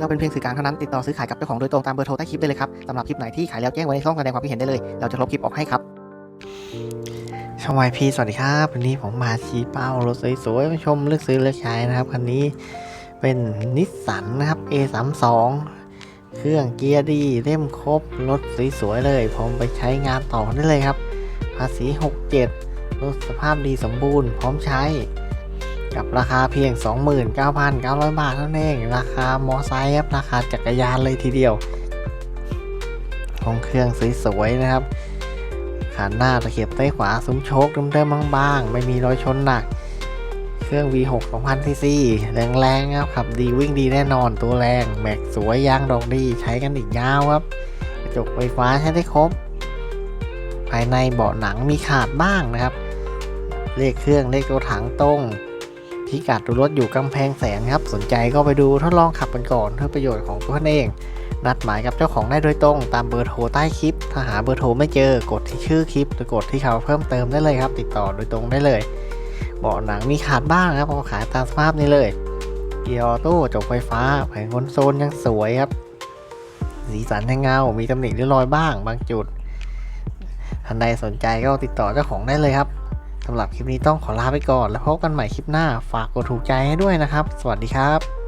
เราเป็นเพียงสื่อกลางเท่านั้นติดต่อซื้อขายกับเจ้าของโดยตรงตามเบอร์โทรใต้คลิปได้เลยครับสำหรับคลิปไหนที่ขายแล้วแจ้งไว้ในช่องแสดงความคิดเห็นได้เลย เราจะลบคลิปออกให้ครับช่องวายพีสวัสดีครับ วันนี้ผมมาชี้เป้ารถสวยๆมาชมเลือกซื้อเลือกใช้นะครับคันนี้เป็นนิสสันนะครับ A32 เครื่องเกียร์ดีเล่มครบรถสวยๆเลย ผมไปใช้งานต่อได้เลยครับ ภาษี 67รถสภาพดีสมบูรณ์ พร้อมใช้ กับราคาเพียง 29,900 บาทเท่านั้นเองราคามอไซค์ครับราคาจักรยานเลยทีเดียวของเครื่องสวยๆนะครับขาหน้าตะเข็บใต้ขวาซุ้มโชคเดิมๆบางๆ ไม่มีรอยชนหนัก เครื่อง V6 2000 cc แรงๆครับขับดีวิ่งดีแน่นอนตัวแรงแม็กสวยยางดอกดีใช้กันอีกยาวครับกระจกไฟฟ้าใช้ได้ครบ ภายในเบาะหนังมีขาดบ้างนะครับ เลขเครื่องเลขตัวถังตรง พิกัดดูรถอยู่กำแพงแสนครับ สนใจก็ไปดูทดลองขับกันก่อนเพื่อประโยชน์ของตัวเอง นัดหมายกับเจ้าของได้โดยตรง ตามเบอร์โทรใต้คลิป ถ้าหาเบอร์โทรไม่เจอกดที่ชื่อคลิปหรือกดที่เขาเพิ่มเติมได้เลยครับ ติดต่อโดยตรงได้เลยเบาะหนังมีขาดบ้างครับเอาขายตามสภาพนี้เลยเกียร์ออโต้จกไฟฟ้าแผงคอนโซลยังสวยครับ สีสันยังเงา มีตำหนิหริ้วรอยบ้างบางจุดท่านใดสนใจก็ติดต่อเจ้าของได้เลยครับ สำหรับคลิปนี้ต้องขอลาไปก่อน แล้วพบกันใหม่คลิปหน้า ฝากกดถูกใจให้ด้วยนะครับ สวัสดีครับ